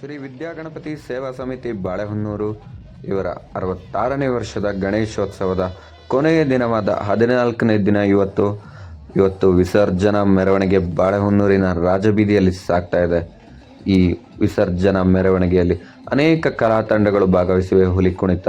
ಶ್ರೀ ವಿದ್ಯಾಗಣಪತಿ ಸೇವಾ ಸಮಿತಿ ಬಾಳೆಹೊನ್ನೂರು. ಇವರ ಅರವತ್ತಾರನೇ ವರ್ಷದ ಗಣೇಶೋತ್ಸವದ ಕೊನೆಯ ದಿನವಾದ ಹದಿನಾಲ್ಕನೇ ದಿನ ಇವತ್ತು. ಇವತ್ತು ವಿಸರ್ಜನಾ ಮೆರವಣಿಗೆ ಬಾಳೆಹೊನ್ನೂರಿನ ರಾಜಬೀದಿಯಲ್ಲಿ ಸಾಗ್ತಾ ಇದೆ. ಈ ವಿಸರ್ಜನಾ ಮೆರವಣಿಗೆಯಲ್ಲಿ ಅನೇಕ ಕಲಾ ತಂಡಗಳು ಭಾಗವಹಿಸಿವೆ. ಹುಲಿ ಕುಣಿತ,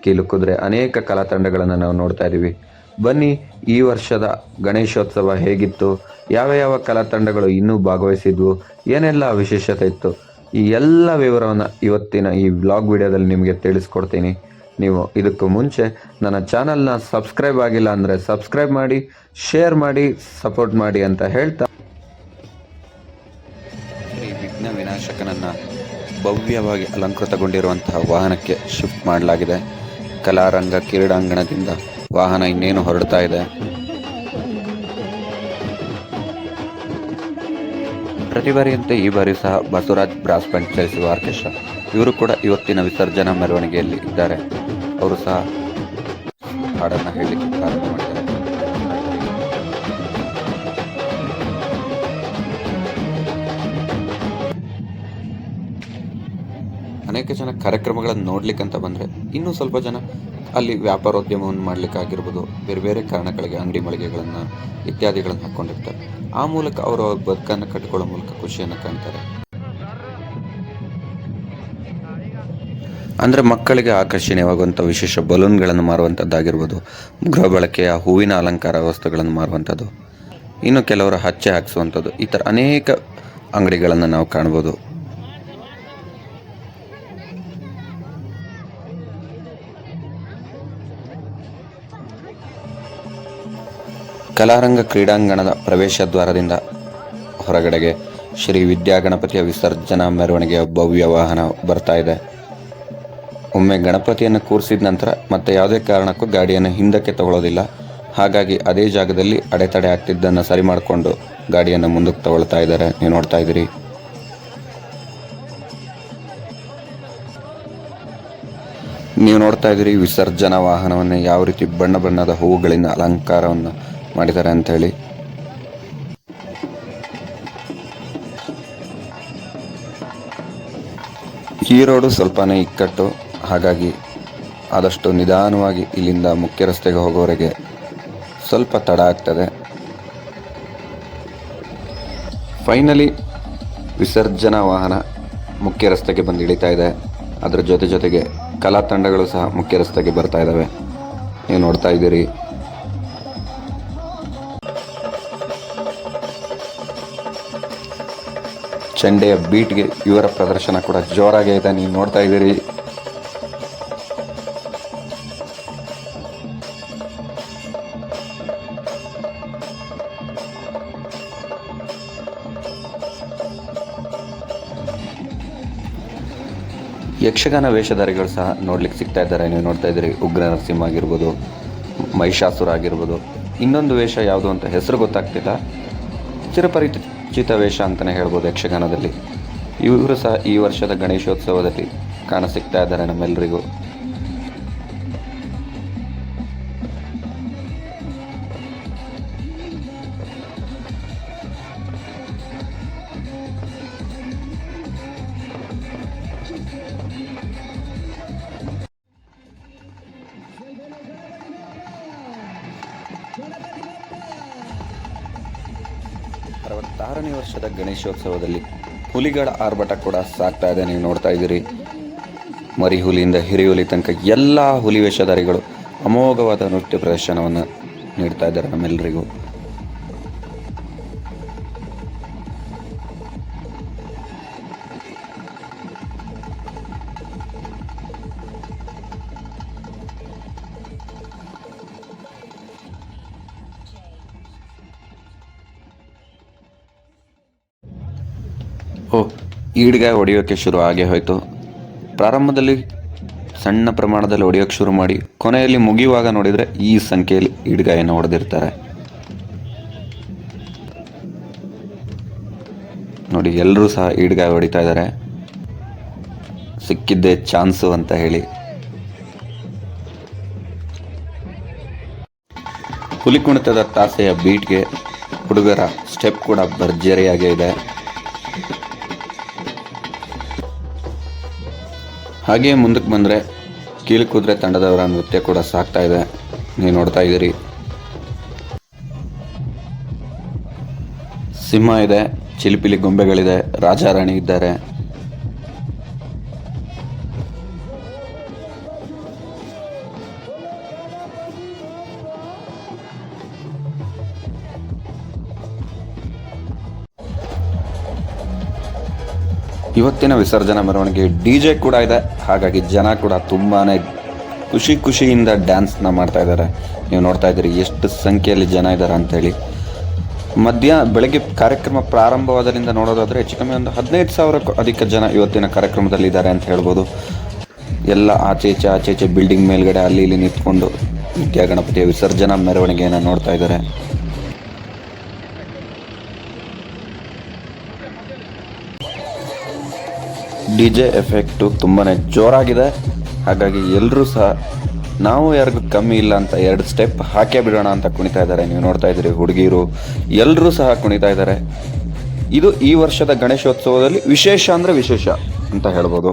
ಕೀಲು ಕುದುರೆ, ಅನೇಕ ಕಲಾ ತಂಡಗಳನ್ನು ನಾವು ನೋಡ್ತಾ ಇದ್ದೀವಿ. ಬನ್ನಿ, ಈ ವರ್ಷದ ಗಣೇಶೋತ್ಸವ ಹೇಗಿತ್ತು? ಯಾವ ಯಾವ ಕಲಾ ತಂಡಗಳು ಇನ್ನೂ ಭಾಗವಹಿಸಿದ್ವು? ಏನೆಲ್ಲ ವಿಶೇಷತೆ ಇತ್ತು? ಈ ಎಲ್ಲ ವಿವರವನ್ನು ಇವತ್ತಿನ ಈ ವ್ಲಾಗ್ ವಿಡಿಯೋದಲ್ಲಿ ನಿಮಗೆ ತಿಳಿಸ್ಕೊಡ್ತೀನಿ. ನೀವು ಇದಕ್ಕೂ ಮುಂಚೆ ನನ್ನ ಚಾನಲ್ನ ಸಬ್ಸ್ಕ್ರೈಬ್ ಆಗಿಲ್ಲ ಅಂದರೆ ಸಬ್ಸ್ಕ್ರೈಬ್ ಮಾಡಿ, ಶೇರ್ ಮಾಡಿ, ಸಪೋರ್ಟ್ ಮಾಡಿ ಅಂತ ಹೇಳ್ತಾ ಈ ವಿಘ್ನ ವಿನಾಶಕನನ್ನು ಭವ್ಯವಾಗಿ ಅಲಂಕೃತಗೊಂಡಿರುವಂತಹ ವಾಹನಕ್ಕೆ ಶಿಫ್ಟ್ ಮಾಡಲಾಗಿದೆ. ಕಲಾರಂಗ ಕ್ರೀಡಾಂಗಣದಿಂದ ವಾಹನ ಇನ್ನೇನು ಹೊರಡ್ತಾ ಇದೆ. ಪ್ರತಿ ಬಾರಿಯಂತೆ ಈ ಬಾರಿ ಸಹ ಬಸವರಾಜ್ ಬ್ರಾಸ್ ಬ್ಯಾಂಡ್ ಚಲಿಸುವ ಆರ್ಕೆಸ್ಟ್ರಾ. ಇವರು ಕೂಡ ಇವತ್ತಿನ ವಿಸರ್ಜನಾ ಮೆರವಣಿಗೆಯಲ್ಲಿ ಇದ್ದಾರೆ. ಅವರು ಸಹ ಹಾಡನ್ನು ಹೇಳಲಿಕ್ಕೆ ಪ್ರಾರಂಭ ಮಾಡಿದ್ದಾರೆ. ಅನೇಕ ಜನ ಕಾರ್ಯಕ್ರಮಗಳನ್ನು ಅಂತ ಬಂದರೆ ಇನ್ನೂ ಸ್ವಲ್ಪ ಜನ ಅಲ್ಲಿ ವ್ಯಾಪಾರೋದ್ಯಮವನ್ನು ಮಾಡಲಿಕ್ಕಾಗಿರ್ಬೋದು, ಬೇರೆ ಬೇರೆ ಕಾರಣಗಳಿಗೆ ಅಂಗಡಿ ಮಳಿಗೆಗಳನ್ನು ಇತ್ಯಾದಿಗಳನ್ನು ಹಾಕ್ಕೊಂಡಿರ್ತಾರೆ ಆ ಮೂಲಕ ಅವರು ಬದುಕನ್ನು ಕಟ್ಟಿಕೊಳ್ಳೋ ಮೂಲಕ ಖುಷಿಯನ್ನು ಕಾಣ್ತಾರೆ. ಅಂದರೆ ಮಕ್ಕಳಿಗೆ ಆಕರ್ಷಣೀಯವಾಗುವಂಥ ವಿಶೇಷ ಬಲೂನ್ಗಳನ್ನು ಮಾರುವಂಥದ್ದಾಗಿರ್ಬೋದು, ಗೃಹ ಬಳಕೆಯ ಹೂವಿನ ಅಲಂಕಾರ ವಸ್ತುಗಳನ್ನು ಮಾರುವಂಥದ್ದು, ಇನ್ನು ಕೆಲವರು ಹಚ್ಚೆ ಹಾಕಿಸುವಂಥದ್ದು, ಈ ಥರ ಅನೇಕ ಅಂಗಡಿಗಳನ್ನು ನಾವು ಕಾಣ್ಬೋದು. ಕಲಾರಂಗ ಕ್ರೀಡಾಂಗಣದ ಪ್ರವೇಶ ದ್ವಾರದಿಂದ ಹೊರಗಡೆಗೆ ಶ್ರೀ ವಿದ್ಯಾಗಣಪತಿಯ ವಿಸರ್ಜನಾ ಮೆರವಣಿಗೆಯ ಭವ್ಯ ವಾಹನ ಬರ್ತಾ ಇದೆ. ಒಮ್ಮೆ ಗಣಪತಿಯನ್ನು ಕೂರಿಸಿದ ನಂತರ ಮತ್ತೆ ಯಾವುದೇ ಕಾರಣಕ್ಕೂ ಗಾಡಿಯನ್ನು ಹಿಂದಕ್ಕೆ ತಗೊಳ್ಳೋದಿಲ್ಲ ಹಾಗಾಗಿ ಅದೇ ಜಾಗದಲ್ಲಿ ಅಡೆತಡೆ ಆಗ್ತಿದ್ದನ್ನು ಸರಿ ಮಾಡಿಕೊಂಡು ಗಾಡಿಯನ್ನು ಮುಂದಕ್ಕೆ ತಗೊಳ್ತಾ ಇದ್ದಾರೆ. ನೀವು ನೋಡ್ತಾ ಇದ್ದೀರಿ. ನೀವು ನೋಡ್ತಾ ಇದ್ದೀರಿ ವಿಸರ್ಜನಾ ವಾಹನವನ್ನು ಯಾವ ರೀತಿ ಬಣ್ಣ ಬಣ್ಣದ ಹೂವುಗಳಿಂದ ಅಲಂಕಾರವನ್ನು ಮಾಡಿದ್ದಾರೆ ಅಂತ ಹೇಳಿ. ಈ ರೋಡು ಸ್ವಲ್ಪನೇ ಇಕ್ಕಟ್ಟು. ಹಾಗಾಗಿ ಆದಷ್ಟು ನಿಧಾನವಾಗಿ ಇಲ್ಲಿಂದ ಮುಖ್ಯ ರಸ್ತೆಗೆ ಹೋಗೋವರೆಗೆ ಸ್ವಲ್ಪ ತಡ ಆಗ್ತದೆ. ಫೈನಲಿ ವಿಸರ್ಜನಾ ವಾಹನ ಮುಖ್ಯ ರಸ್ತೆಗೆ ಬಂದು ಇಳಿತಾ ಇದೆ. ಅದರ ಜೊತೆ ಜೊತೆಗೆ ಕಲಾ ತಂಡಗಳು ಸಹ ಮುಖ್ಯ ರಸ್ತೆಗೆ ಬರ್ತಾ ಇದ್ದಾವೆ ನೀವು ನೋಡ್ತಾ ಇದ್ದೀರಿ. ಚಂಡೆಯ ಬೀಟ್ಗೆ ಇವರ ಪ್ರದರ್ಶನ ಕೂಡ ಜೋರಾಗೇ ಇದೆ ನೀವು ನೋಡ್ತಾ ಇದ್ದೀರಿ. ಯಕ್ಷಗಾನ ವೇಷಧಾರಿಗಳು ಸಹ ನೋಡ್ಲಿಕ್ಕೆ ಸಿಗ್ತಾ ಇದ್ದಾರೆ. ನೀವು ನೋಡ್ತಾ ಇದ್ದೀರಿ, ಉಗ್ರ ನರಸಿಂಹ ಆಗಿರ್ಬೋದು, ಮಹಿಷಾಸುರ ಆಗಿರ್ಬೋದು. ಇನ್ನೊಂದು ವೇಷ ಯಾವುದು ಅಂತ ಹೆಸರು ಗೊತ್ತಾಗ್ತಿಲ್ಲ. ಚಿರಪರಿಚಿತ ವೇಷ ಅಂತಲೇ ಹೇಳ್ಬೋದು ಯಕ್ಷಗಾನದಲ್ಲಿ. ಇವರು ಸಹ ಈ ವರ್ಷದ ಗಣೇಶೋತ್ಸವದಲ್ಲಿ ಕಾಣಸಿಗ್ತಾ ಇದ್ದಾರೆ ನಮ್ಮೆಲ್ಲರಿಗೂ ಅರವತ್ತಾರನೇ ವರ್ಷದ ಗಣೇಶೋತ್ಸವದಲ್ಲಿ ಹುಲಿಗಳ ಆರ್ಭಟ ಕೂಡ ಸಾಕ್ತಾ ಇದೆ. ನೀವು ನೋಡ್ತಾ ಇದ್ದೀರಿ. ಮರಿ ಹುಲಿಯಿಂದ ಹಿರಿ ಹುಲಿ ತನಕ ಎಲ್ಲ ಹುಲಿ ವೇಷಧಾರಿಗಳು ಅಮೋಘವಾದ ನೃತ್ಯ ಪ್ರದರ್ಶನವನ್ನು ನೀಡ್ತಾ ಇದ್ದಾರೆ ನಮ್ಮೆಲ್ಲರಿಗೂ. ಈಡ್ಗಾಯ ಹೊಡೆಯೋಕ್ಕೆ ಶುರು ಆಗೇ ಹೋಯಿತು. ಪ್ರಾರಂಭದಲ್ಲಿ ಸಣ್ಣ ಪ್ರಮಾಣದಲ್ಲಿ ಹೊಡೆಯೋಕ್ಕೆ ಶುರು ಮಾಡಿ, ಕೊನೆಯಲ್ಲಿ ಮುಗಿಯುವಾಗ ನೋಡಿದರೆ ಈ ಸಂಖ್ಯೆಯಲ್ಲಿ ಈಡ್ಗಾಯನ್ನು ಹೊಡೆದಿರ್ತಾರೆ. ನೋಡಿ ಎಲ್ಲರೂ ಸಹ ಈಡ್ಗಾಯ ಹೊಡಿತಾ ಇದ್ದಾರೆ. ಸಿಕ್ಕಿದ್ದೇ ಚಾನ್ಸು ಅಂತ ಹೇಳಿ. ಹುಲಿ ಕುಣಿತದ ತಾಸೆಯ ಬೀಟ್ಗೆ ಹುಡುಗರ ಸ್ಟೆಪ್ ಕೂಡ ಭರ್ಜರಿಯಾಗೇ ಇದೆ. ಹಾಗೆಯೇ ಮುಂದಕ್ಕೆ ಬಂದರೆ ಕೀಳುಕುದುರೆ ತಂಡದವರ ನೃತ್ಯ ಕೂಡ ಸಾಕ್ತಾ ಇದೆ. ನೀವು ನೋಡ್ತಾ ಇದ್ದೀರಿ. ಸಿಂಹ ಇದೆ, ಚಿಲಿಪಿಲಿ ಗೊಂಬೆಗಳಿದೆ, ರಾಜಾರಾಣಿ ಇದ್ದಾರೆ. ಇವತ್ತಿನ ವಿಸರ್ಜನಾ ಮೆರವಣಿಗೆ ಡಿ ಜೆ ಕೂಡ ಇದೆ. ಹಾಗಾಗಿ ಜನ ಕೂಡ ತುಂಬಾ ಖುಷಿ ಖುಷಿಯಿಂದ ಡ್ಯಾನ್ಸ್ನ ಮಾಡ್ತಾ ಇದ್ದಾರೆ. ನೀವು ನೋಡ್ತಾ ಇದ್ದೀರಿ ಎಷ್ಟು ಸಂಖ್ಯೆಯಲ್ಲಿ ಜನ ಇದ್ದಾರೆ ಅಂತೇಳಿ ಮಧ್ಯ ಬೆಳಗ್ಗೆ ಕಾರ್ಯಕ್ರಮ ಪ್ರಾರಂಭವಾದರಿಂದ ನೋಡೋದಾದರೆ ಹೆಚ್ಚು ಕಮ್ಮಿ ಒಂದು ಹದಿನೈದು ಸಾವಿರಕ್ಕೂ ಅಧಿಕ ಜನ ಇವತ್ತಿನ ಕಾರ್ಯಕ್ರಮದಲ್ಲಿ ಇದ್ದಾರೆ ಅಂತ ಹೇಳ್ಬೋದು. ಎಲ್ಲ ಆಚೆ ಈಚೆ ಆಚೆ ಈಚೆ ಬಿಲ್ಡಿಂಗ್ ಮೇಲ್ಗಡೆ ಅಲ್ಲಿ ಇಲ್ಲಿ ನಿಂತ್ಕೊಂಡು ವಿದ್ಯಾಗಣಪತಿಯ ವಿಸರ್ಜನಾ ಮೆರವಣಿಗೆಯನ್ನು ನೋಡ್ತಾ ಇದ್ದಾರೆ. ಡಿ ಜೆ ಎಫೆಕ್ಟು ತುಂಬಾ ಜೋರಾಗಿದೆ. ಹಾಗಾಗಿ ಎಲ್ಲರೂ ಸಹ ನಾವು ಯಾರಿಗೂ ಕಮ್ಮಿ ಇಲ್ಲ ಅಂತ ಎರಡು ಸ್ಟೆಪ್ ಹಾಕೇ ಬಿಡೋಣ ಅಂತ ಕುಣಿತಾ ಇದ್ದಾರೆ. ನೀವು ನೋಡ್ತಾ ಇದ್ದೀರಿ ಹುಡುಗಿರು ಎಲ್ಲರೂ ಸಹ ಕುಣಿತಾ ಇದ್ದಾರೆ. ಇದು ಈ ವರ್ಷದ ಗಣೇಶೋತ್ಸವದಲ್ಲಿ ವಿಶೇಷ ಅಂದರೆ ವಿಶೇಷ ಅಂತ ಹೇಳ್ಬೋದು.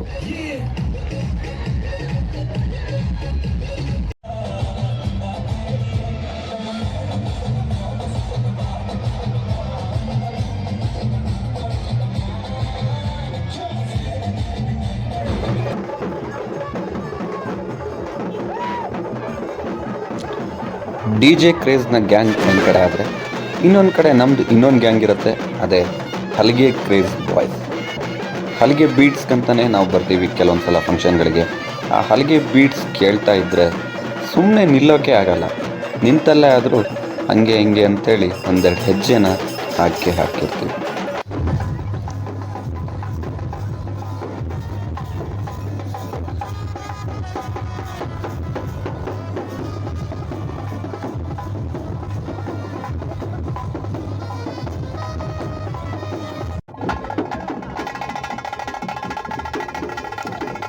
ಡಿ ಜೆ ಕ್ರೇಜ್ನ ಗ್ಯಾಂಗ್ ಒಂದು ಕಡೆ ಆದರೆ ಇನ್ನೊಂದು ಕಡೆ ನಮ್ಮದು ಇನ್ನೊಂದು ಗ್ಯಾಂಗ್ ಇರುತ್ತೆ, ಅದೇ ಹಲಿಗೆ ಕ್ರೇಜ್ ಬಾಯ್ಸ್. ಹಲಿಗೆ ಬೀಟ್ಸ್ಗಂತಲೇ ನಾವು ಬರ್ತೀವಿ ಕೆಲವೊಂದು ಸಲ ಫಂಕ್ಷನ್ಗಳಿಗೆ. ಆ ಹಲಿಗೆ ಬೀಟ್ಸ್ ಕೇಳ್ತಾ ಇದ್ದರೆ ಸುಮ್ಮನೆ ನಿಲ್ಲೋಕೆ ಆಗಲ್ಲ. ನಿಂತಲ್ಲೇ ಆದರೂ ಹಂಗೆ ಹಿಂಗೆ ಅಂತೇಳಿ ಒಂದೆರಡು ಹೆಜ್ಜೆನ ಹಾಕಿ ಹಾಕಿರ್ತೀವಿ.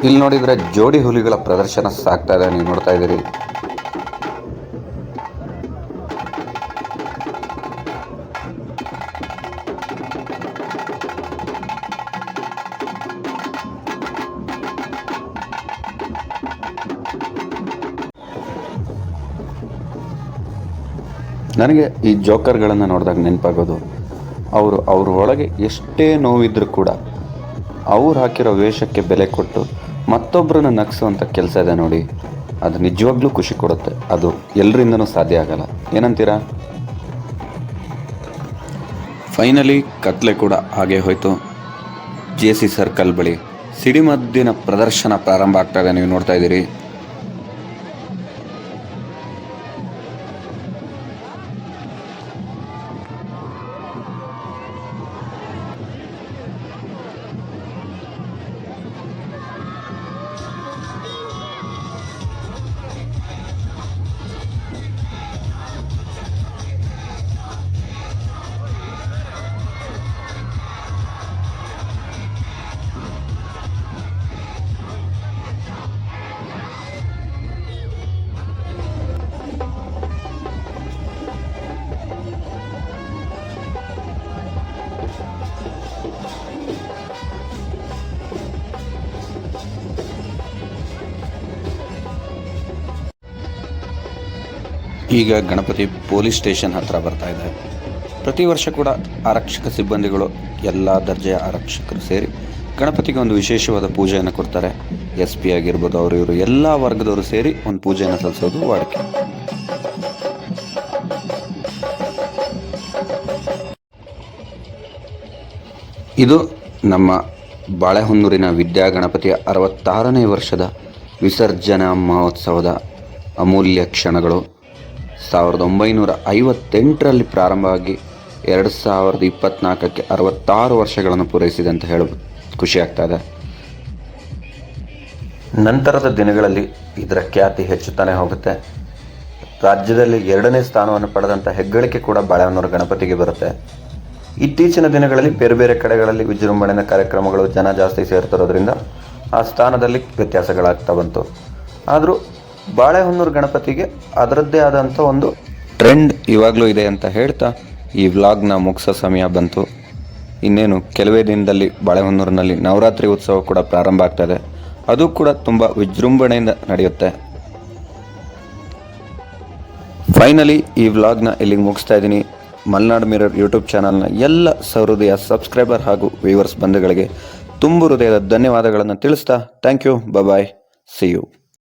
ಇಲ್ಲಿ ನೋಡಿದರೆ ಜೋಡಿ ಹುಲಿಗಳ ಪ್ರದರ್ಶನ ಸಾಕ್ತಾ ಇದೆ, ನೀವು ನೋಡ್ತಾ ಇದ್ದೀರಿ. ನನಗೆ ಈ ಜೋಕರ್ಗಳನ್ನು ನೋಡಿದಾಗ ನೆನಪಾಗೋದು, ಅವರು ಅವ್ರ ಒಳಗೆ ಎಷ್ಟೇ ನೋವಿದ್ರೂ ಕೂಡ ಅವ್ರು ಹಾಕಿರೋ ವೇಷಕ್ಕೆ ಬೆಲೆ ಕೊಟ್ಟು ಮತ್ತೊಬ್ಬರನ್ನ ನಗಿಸುವಂಥ ಕೆಲಸ ಇದೆ ನೋಡಿ. ಅದು ನಿಜವಾಗ್ಲೂ ಖುಷಿ ಕೊಡುತ್ತೆ. ಅದು ಎಲ್ಲರಿಂದನೂ ಸಾಧ್ಯ ಆಗಲ್ಲ. ಏನಂತೀರಾ? ಫೈನಲಿ ಕತ್ಲೆ ಕೂಡ ಹಾಗೆ ಹೋಯಿತು. ಜೆ ಸಿ ಸರ್ಕಲ್ ಬಳಿ ಸಿಡಿಮದ್ದಿನ ಪ್ರದರ್ಶನ ಪ್ರಾರಂಭ ಆಗ್ತಾ ಇದೆ, ನೀವು ನೋಡ್ತಾ ಇದ್ದೀರಿ. ಈಗ ಗಣಪತಿ ಪೊಲೀಸ್ ಸ್ಟೇಷನ್ ಹತ್ರ ಬರ್ತಾ ಇದೆ. ಪ್ರತಿ ವರ್ಷ ಕೂಡ ಆರಕ್ಷಕ ಸಿಬ್ಬಂದಿಗಳು ಎಲ್ಲ ದರ್ಜೆಯ ಆರಕ್ಷಕರು ಸೇರಿ ಗಣಪತಿಗೆ ಒಂದು ವಿಶೇಷವಾದ ಪೂಜೆಯನ್ನು ಕೊಡ್ತಾರೆ. ಎಸ್ ಪಿ ಆಗಿರ್ಬೋದು ಅವರು ಇವರು ಎಲ್ಲ ವರ್ಗದವರು ಸೇರಿ ಒಂದು ಪೂಜೆಯನ್ನು ಸಲ್ಲಿಸೋದು ವಾಡಿಕೆ. ಇದು ನಮ್ಮ ಬಾಳೆಹೊನ್ನೂರಿನ ವಿದ್ಯಾ ಗಣಪತಿಯ ಅರವತ್ತಾರನೇ ವರ್ಷದ ವಿಸರ್ಜನಾ ಮಹೋತ್ಸವದ ಅಮೂಲ್ಯ ಕ್ಷಣಗಳು. ಸಾವಿರದ ಒಂಬೈನೂರ ಐವತ್ತೆಂಟರಲ್ಲಿ ಪ್ರಾರಂಭವಾಗಿ ಎರಡು ಸಾವಿರದ ಇಪ್ಪತ್ತ್ನಾಲ್ಕಕ್ಕೆ ಅರವತ್ತಾರು ವರ್ಷಗಳನ್ನು ಪೂರೈಸಿದೆ ಅಂತ ಹೇಳಬಹುದು ಖುಷಿ ಆಗ್ತಾ ಇದೆ. ನಂತರದ ದಿನಗಳಲ್ಲಿ ಇದರ ಖ್ಯಾತಿ ಹೆಚ್ಚುತ್ತಾನೆ ಹೋಗುತ್ತೆ. ರಾಜ್ಯದಲ್ಲಿ ಎರಡನೇ ಸ್ಥಾನವನ್ನು ಪಡೆದಂಥ ಹೆಗ್ಗಳಿಕೆ ಕೂಡ ಬಾಳೆಹೊನ್ನೂರು ಗಣಪತಿಗೆ ಬರುತ್ತೆ. ಇತ್ತೀಚಿನ ದಿನಗಳಲ್ಲಿ ಬೇರೆ ಬೇರೆ ಕಡೆಗಳಲ್ಲಿ ವಿಜೃಂಭಣೆಯ ಕಾರ್ಯಕ್ರಮಗಳು ಜನ ಜಾಸ್ತಿ ಸೇರ್ತಿರೋದ್ರಿಂದ ಆ ಸ್ಥಾನದಲ್ಲಿ ವ್ಯತ್ಯಾಸಗಳಾಗ್ತಾ ಬಂತು. ಆದರೂ ಬಾಳೆಹೊನ್ನೂರು ಗಣಪತಿಗೆ ಅದರದ್ದೇ ಆದಂಥ ಒಂದು ಟ್ರೆಂಡ್ ಇವಾಗಲೂ ಇದೆ ಅಂತ ಹೇಳ್ತಾ ಈ ವ್ಲಾಗ್ನ ಮುಗಿಸೋ ಸಮಯ ಬಂತು. ಇನ್ನೇನು, ಕೆಲವೇ ದಿನದಲ್ಲಿ ಬಾಳೆಹೊನ್ನೂರಿನಲ್ಲಿ ನವರಾತ್ರಿ ಉತ್ಸವ ಕೂಡ ಪ್ರಾರಂಭ ಆಗ್ತದೆ. ಅದು ಕೂಡ ತುಂಬ ವಿಜೃಂಭಣೆಯಿಂದ ನಡೆಯುತ್ತೆ. ಫೈನಲಿ ಈ ವ್ಲಾಗ್ನ ಇಲ್ಲಿಗೆ ಮುಗಿಸ್ತಾ ಇದ್ದೀನಿ. ಮಲ್ನಾಡ್ ಮಿರರ್ ಯೂಟ್ಯೂಬ್ ಚಾನಲ್ನ ಎಲ್ಲ ಸಹೃದಯ ಸಬ್ಸ್ಕ್ರೈಬರ್ ಹಾಗೂ ವ್ಯೂವರ್ಸ್ ಬಂಧುಗಳಿಗೆ ತುಂಬು ಹೃದಯದ ಧನ್ಯವಾದಗಳನ್ನು ತಿಳಿಸ್ತಾ thank you bye see you